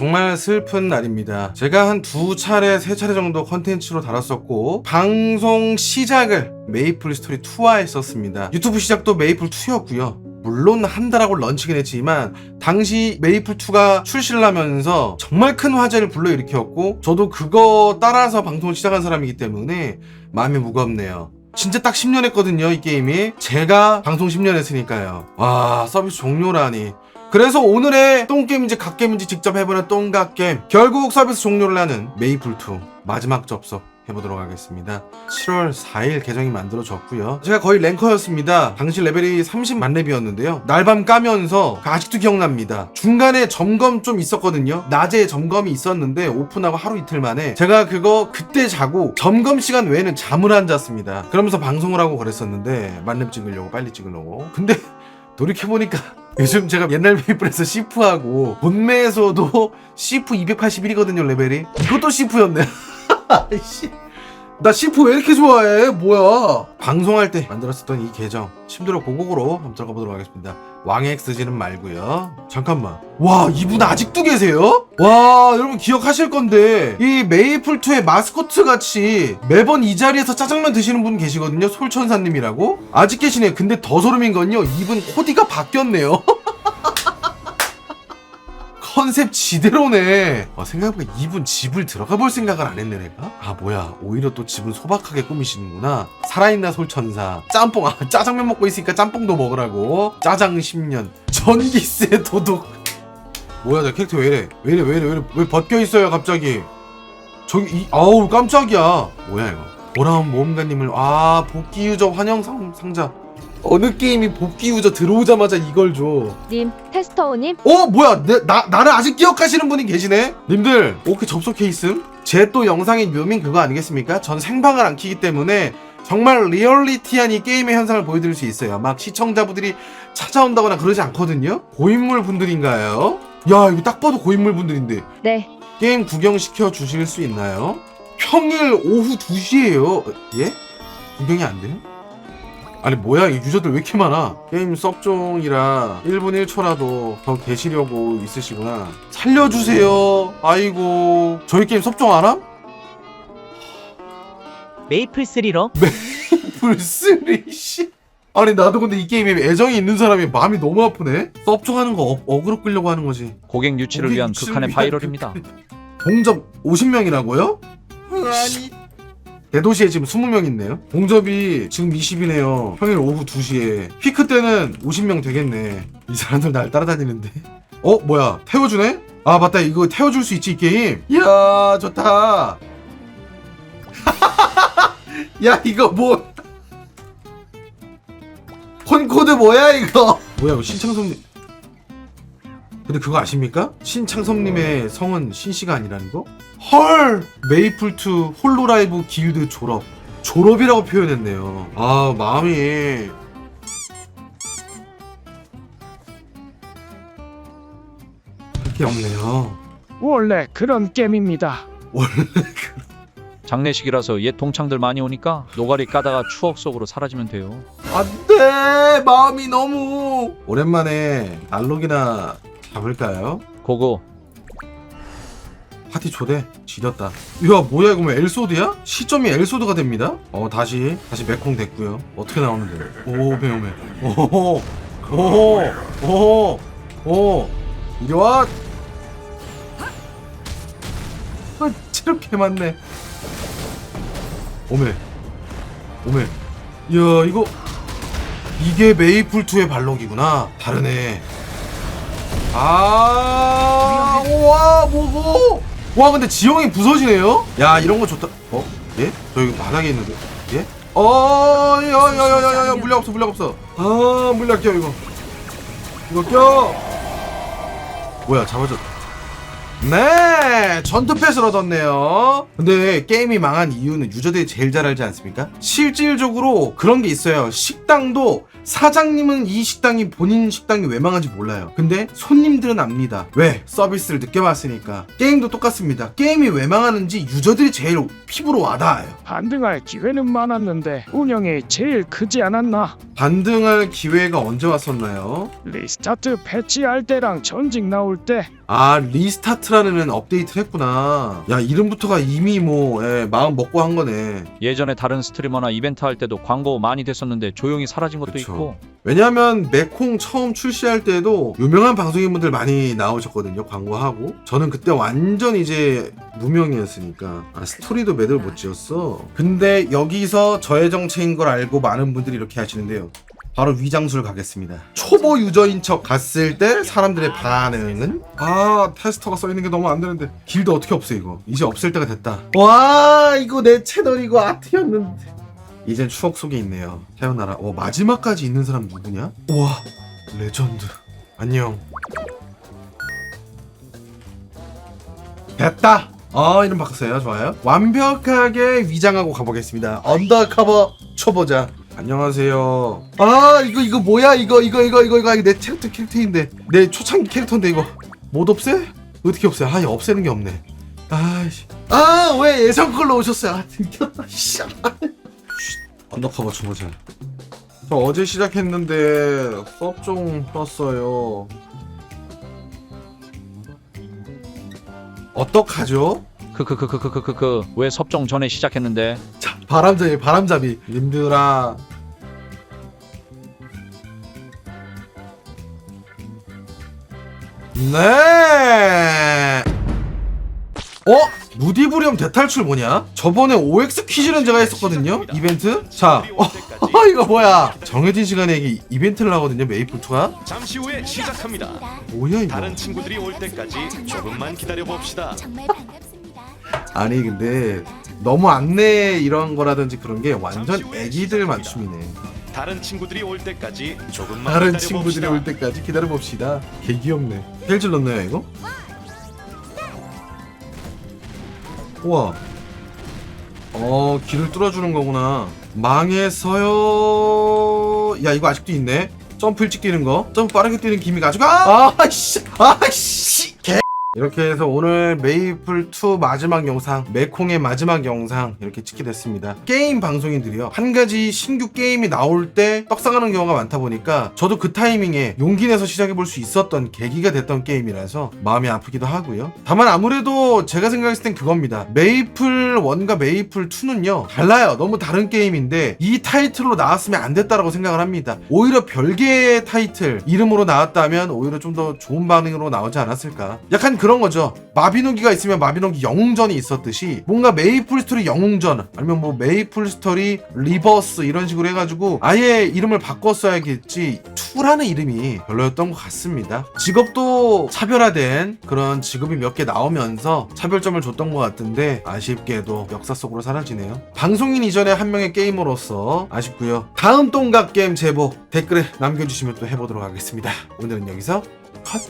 정말 슬픈 날입니다. 제가 한 두 차례, 세 차례 정도 컨텐츠로 다뤘었고, 방송 시작을 메이플 스토리 2화 했었습니다. 유튜브 시작도 메이플 2였고요. 물론 한 달하고 런칭은 했지만 당시 메이플 2가 출시를 하면서 정말 큰 화제를 불러일으켰고 저도 그거 따라서 방송을 시작한 사람이기 때문에 마음이 무겁네요. 진짜 딱 10년 했거든요, 이 게임이. 제가 방송 10년 했으니까요. 와, 서비스 종료라니. 그래서 오늘의 똥게임인지 갓게임인지 직접 해보는 똥갓게임. 결국 서비스 종료를 하는 메이플2 마지막 접속 해보도록 하겠습니다. 7월 4일 계정이 만들어졌고요. 제가 거의 랭커였습니다. 당시 레벨이 30만 렙이었는데요. 날밤 까면서 아직도 기억납니다. 중간에 점검 좀 있었거든요. 낮에 점검이 있었는데 오픈하고 하루 이틀 만에 제가 그거 그때 자고 점검 시간 외에는 잠을 안 잤습니다. 그러면서 방송을 하고 그랬었는데 만렙 찍으려고 빨리 찍으려고. 근데 돌이켜보니까 요즘 제가 옛날 메이플에서 시프하고 본매에서도 시프 281이거든요 레벨이. 이것도 시프였네 나 시프 왜 이렇게 좋아해? 뭐야? 방송할 때 만들었었던 이 계정 심드로 고곡으로 한번 들어가 보도록 하겠습니다. 왕의 X지는 말고요. 잠깐만. 와 이분 아직도 계세요? 와 여러분 기억하실 건데 이 메이플2의 마스코트 같이 매번 이 자리에서 짜장면 드시는 분 계시거든요. 솔천사님이라고? 아직 계시네요. 근데 더 소름인 건요 이분 코디가 바뀌었네요 컨셉 지대로네. 어, 생각해보니까 이분 집을 들어가 볼 생각을 안 했네, 내가? 아, 뭐야. 오히려 또 집은 소박하게 꾸미시는구나. 살아있나 솔천사. 짬뽕, 아, 짜장면 먹고 있으니까 짬뽕도 먹으라고. 짜장 10년. 전기세 도둑. 뭐야, 나 캐릭터 왜 이래? 왜 이래, 왜 이래, 왜 이래? 왜 벗겨 있어요, 갑자기? 저기, 이, 아우, 깜짝이야. 뭐야, 이거. 보라운 모험가님을, 아, 복귀 유저 환영 상, 상자. 어느 게임이 복귀 유저 들어오자마자 이걸 줘. 님, 테스터오님, 어 뭐야? 내, 나, 나를 아직 기억하시는 분이 계시네? 님들 오케이 접속 케이스 제 또 영상의 묘민 그거 아니겠습니까? 전 생방을 안 키기 때문에 정말 리얼리티한 이 게임의 현상을 보여드릴 수 있어요. 막 시청자분들이 찾아온다거나 그러지 않거든요? 고인물 분들인가요? 야 이거 딱 봐도 고인물 분들인데. 네, 게임 구경시켜 주실 수 있나요? 평일 오후 2시에요. 예? 구경이 안 돼요? 아니 뭐야? 이 유저들 왜 이렇게 많아? 게임 썩종이라 1분 1초라도 더 계시려고 있으시구나. 살려주세요. 아이고. 저희 게임 섭종 알아? 메이플 3로? 불쓰리 씨. 아니 나도 근데 이 게임에 애정이 있는 사람이 마음이 너무 아프네. 섭종하는 거 어, 어그로 끌려고 하는 거지. 고객 유치를 고객 위한 유치를 극한의 위한 바이럴입니다. 동접 50명이라고요? 아니 대도시에 지금 20명 있네요. 동접이 지금 20이네요. 평일 오후 2시에. 피크 때는 50명 되겠네. 이 사람들 날 따라다니는데. 어 뭐야? 태워주네? 아 맞다. 이거 태워줄 수 있지 이 게임? 이야 좋다. 야 이거 뭐. 콘코드 뭐야 이거? 뭐야 이거 신창섭님 근데 그거 아십니까? 신창섭님의 성은 신씨가 아니라는 거? 헐! 메이플2 홀로라이브 길드 졸업. 졸업이라고 표현했네요. 아, 마음이. 그게 없네요. 원래 그런 게임입니다. 원래 장례식이라서 옛 동창들 많이 오니까 노가리 까다가 추억 속으로 사라지면 돼요. 안 돼! 마음이 너무. 오랜만에 알록이나 잡을까요? 고고 파티 초대 지렸다. 야 뭐야 이거 뭐 엘소드야? 시점이 엘소드가 됩니다. 어 다시 다시 메콩 됐고요. 어떻게 나오는데? 오 오메 오메. 오호 오호 오호 오 이리 와. 아개 많네. 오메 오메. 야 이거 이게 메이플 2의 발록이구나. 다르네. 아, 와, 뭐고? 와, 근데 지형이 부서지네요? 야, 이런 거 좋다. 어? 예? 저 이거 바닥에 있는데. 예? 어, 야, 야, 야, 야, 야, 야, 물약 없어, 물약 없어. 아, 물약 껴, 이거. 이거 껴. 뭐야, 잡아줬다. 네, 전투 패스를 얻었네요. 근데 게임이 망한 이유는 유저들이 제일 잘 알지 않습니까? 실질적으로 그런 게 있어요. 식당도 사장님은 이 식당이 본인 식당이 왜 망한지 몰라요. 근데 손님들은 압니다. 왜? 서비스를 느껴봤으니까. 게임도 똑같습니다. 게임이 왜 망하는지 유저들이 제일 피부로 와닿아요. 반등할 기회는 많았는데 운영이 제일 크지 않았나? 반등할 기회가 언제 왔었나요? 리스타트 패치할 때랑 전직 나올 때 아 리스타트 아스트라는 업데이트를 했구나. 야 이름부터가 이미 뭐 예, 마음 먹고 한 거네. 예전에 다른 스트리머나 이벤트 할 때도 광고 많이 됐었는데 조용히 사라진 것도 그쵸. 있고 왜냐하면 메콩 처음 출시할 때도 유명한 방송인분들 많이 나오셨거든요 광고하고 저는 그때 완전 이제 무명이었으니까 아 스토리도 매들 못 지었어 근데 여기서 저의 정체인 걸 알고 많은 분들이 이렇게 하시는데요 바로 위장술 가겠습니다 초보 유저인 척 갔을 때 사람들의 반응은 아 테스터가 써 있는 게 너무 안 되는데 길드 어떻게 없애 이거 이제 없앨 때가 됐다 와 이거 내 채널 이거 아트였는데 이젠 추억 속에 있네요. 태어나라. 어, 마지막까지 있는 사람 누구냐? 우와, 레전드. 안녕. 됐다. 어, 이름 바꿨어요. 좋아요. 완벽하게 위장하고 가보겠습니다. 언더커버 초보자. 안녕하세요. 아, 이거 이거 뭐야? 이거 이거 이거 이거 이거 내 캐릭터 캐릭터인데 내 초창기 캐릭터인데 이거 못 없애? 어떻게 없애? 아, 없애는 게 없네. 아씨. 아, 왜 예전 걸로 오셨어요? 아, 들켰다. 씨. 언더커버 초보자. 저 어제 시작했는데 섭종 떴어요. 어떡하죠? 크크크크크크크크 왜 섭정 전에 시작했는데 자, 바람잡이, 바람잡이. 님들아. 네. 어? 무디브리엄 대탈출 뭐냐? 저번에 OX 퀴즈는 제가 했었거든요. 이벤트. 자, 어, 이거 뭐야? 정해진 시간에 이게 이벤트를 하거든요. 메이플2가. 잠시 후에 시작합니다. 뭐야 이거? 다른 친구들이 올 때까지 조금만 기다려 봅시다. 아니 근데 너무 안내 이런 거라든지 그런 게 완전 애기들 맞춤이네. 다른 친구들이 올 때까지 조금만 다른 기다려 친구들이 봅시다. 올 때까지 기다려 봅시다. 개 귀엽네. 헬질 넣나요 이거? 우와. 어 길을 뚫어주는 거구나. 망했어요. 야 이거 아직도 있네. 점프 일찍 뛰는 거. 점프 빠르게 뛰는 기미가 아직 아 아씨 아씨 개. 이렇게 해서 오늘 메이플2 마지막 영상, 메콩의 마지막 영상 이렇게 찍게 됐습니다. 게임 방송인들이요. 한 가지 신규 게임이 나올 때 떡상하는 경우가 많다 보니까 저도 그 타이밍에 용기 내서 시작해볼 수 있었던 계기가 됐던 게임이라서 마음이 아프기도 하고요. 다만 아무래도 제가 생각했을 땐 그겁니다. 메이플 1과 메이플 2는요. 달라요. 너무 다른 게임인데 이 타이틀로 나왔으면 안 됐다라고 생각을 합니다. 오히려 별개의 타이틀 이름으로 나왔다면 오히려 좀 더 좋은 반응으로 나오지 않았을까. 약간 그런 거죠. 마비노기가 있으면 마비노기 영웅전이 있었듯이 뭔가 메이플 스토리 영웅전 아니면 뭐 메이플 스토리 리버스 이런 식으로 해가지고 아예 이름을 바꿨어야겠지 2라는 이름이 별로였던 것 같습니다. 직업도 차별화된 그런 직업이 몇 개 나오면서 차별점을 줬던 것 같은데 아쉽게도 역사 속으로 사라지네요. 방송인 이전에 한 명의 게이머로서 아쉽고요. 다음 똥각 게임 제보 댓글에 남겨주시면 또 해보도록 하겠습니다. 오늘은 여기서 컷.